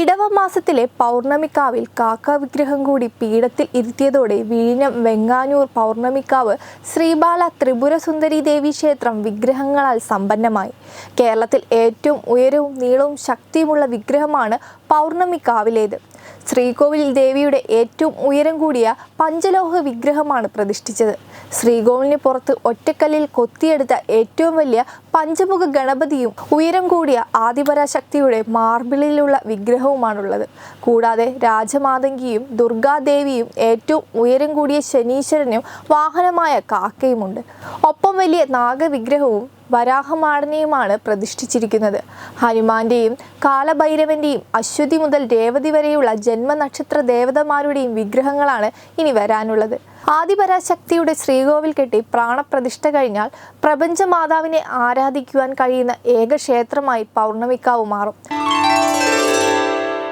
ഇടവമാസത്തിലെ പൗർണമിക്കാവിൽ കാക്ക വിഗ്രഹം കൂടി പീഠത്തിൽ ഇരുത്തിയതോടെ വിഴിഞ്ഞം വെങ്ങാനൂർ പൗർണമിക്കാവ് ശ്രീബാല ത്രിപുരസുന്ദരി ദേവി ക്ഷേത്രം വിഗ്രഹങ്ങളാൽ സമ്പന്നമായി. കേരളത്തിൽ ഏറ്റവും ഉയരവും നീളവും ശക്തിയുമുള്ള വിഗ്രഹമാണ് പൗർണമിക്കാവിലേത്. ശ്രീകോവിൽ ദേവിയുടെ ഏറ്റവും ഉയരം കൂടിയ പഞ്ചലോഹ വിഗ്രഹമാണ് പ്രതിഷ്ഠിച്ചത്. ശ്രീകോവിലിന് പുറത്ത് ഒറ്റക്കല്ലിൽ കൊത്തിയെടുത്ത ഏറ്റവും വലിയ പഞ്ചമുഖ ഗണപതിയും ഉയരം കൂടിയ ആദിപരാശക്തിയുടെ മാർബിളിലുള്ള വിഗ്രഹവുമാണുള്ളത്. കൂടാതെ രാജമാതങ്കിയും ദുർഗാദേവിയും ഏറ്റവും ഉയരം കൂടിയ ശനീശ്വരനും വാഹനമായ കാക്കയുമുണ്ട്. ഒപ്പം വലിയ നാഗവിഗ്രഹവും വരാഹമാടനെയുമാണ് പ്രതിഷ്ഠിച്ചിരിക്കുന്നത്. ഹനുമാന്റെയും കാലഭൈരവന്റെയും അശ്വതി മുതൽ രേവതി വരെയുള്ള ജന്മനക്ഷത്ര ദേവതമാരുടെയും വിഗ്രഹങ്ങളാണ് ഇനി വരാനുള്ളത്. ആദിപരാശക്തിയുടെ ശ്രീകോവിൽ കെട്ടി പ്രാണപ്രതിഷ്ഠ കഴിഞ്ഞാൽ പ്രപഞ്ചമാതാവിനെ ആരാധിക്കുവാൻ കഴിയുന്ന ഏക ക്ഷേത്രമായി പൗർണമിക്കാവ് മാറും